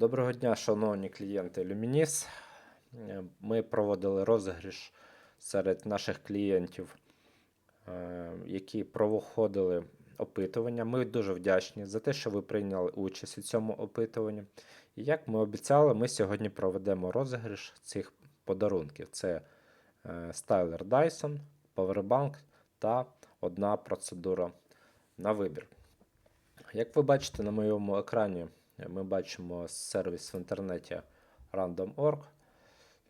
Доброго дня, шановні клієнти Luminis. Е, Ми проводили розіграш серед наших клієнтів, е, які проходили опитування. Ми дуже вдячні за те, що ви прийняли участь у цьому опитуванні. І як ми обіцяли, ми сьогодні проведемо розіграш цих подарунків. Це е, стайлер Dyson, Powerbank та одна процедура на вибір. Як ви бачите на моєму екрані, ми бачимо сервіс в інтернеті Random.org.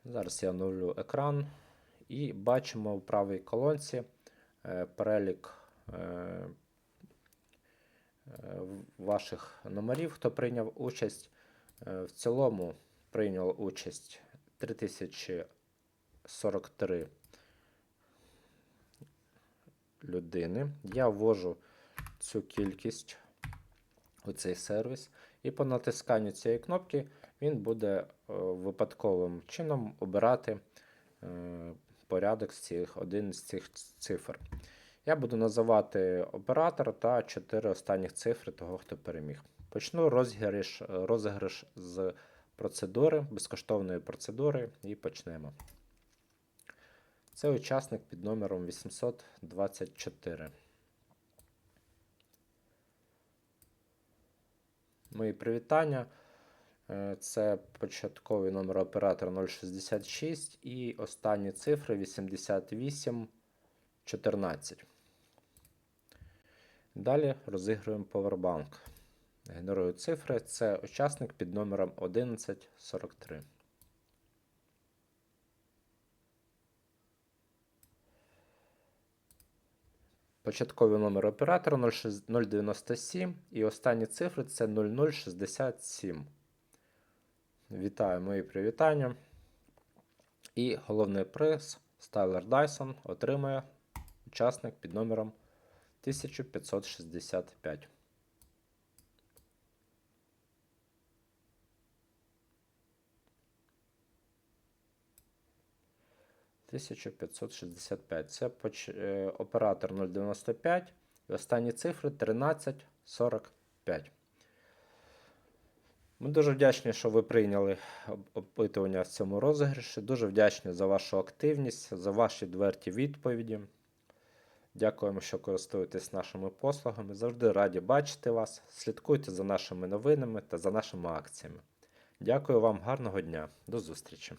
Зараз я оновлю екран і бачимо в правій колонці е, перелік е, ваших номерів, хто прийняв участь. Е, В цілому прийняло участь 3043 людини. Я ввожу цю кількість у цей сервіс. І по натисканню цієї кнопки він буде е, випадковим чином обирати е, порядок з цих, один з цих цифр. Я буду називати оператор та 4 останніх цифри того, хто переміг. Почну розіграш, розіграш з процедури, безкоштовної процедури, і почнемо. Це учасник під номером 824. Мої привітання. Е, Це початковий номер оператора 066 і останні цифри 8814. Далі розігруємо Powerbank. Генерую цифри. Це учасник під номером 1143. Початковий номер оператора 097 і останні цифри це 0067. Вітаю мої привітання. І головний приз Стайлер Dyson отримує учасник під номером 1565. Тисяча п'ятсот шістдесят п'ять. Це е, оператор 095 і останні цифри 1345. Ми дуже вдячні, що ви прийняли опитування в цьому розіграші. Дуже вдячні за вашу активність, за ваші дверті відповіді. Дякуємо, що користуєтесь нашими послугами. Завжди раді бачити вас. Слідкуйте за нашими новинами та за нашими акціями. Дякую вам, гарного дня. До зустрічі!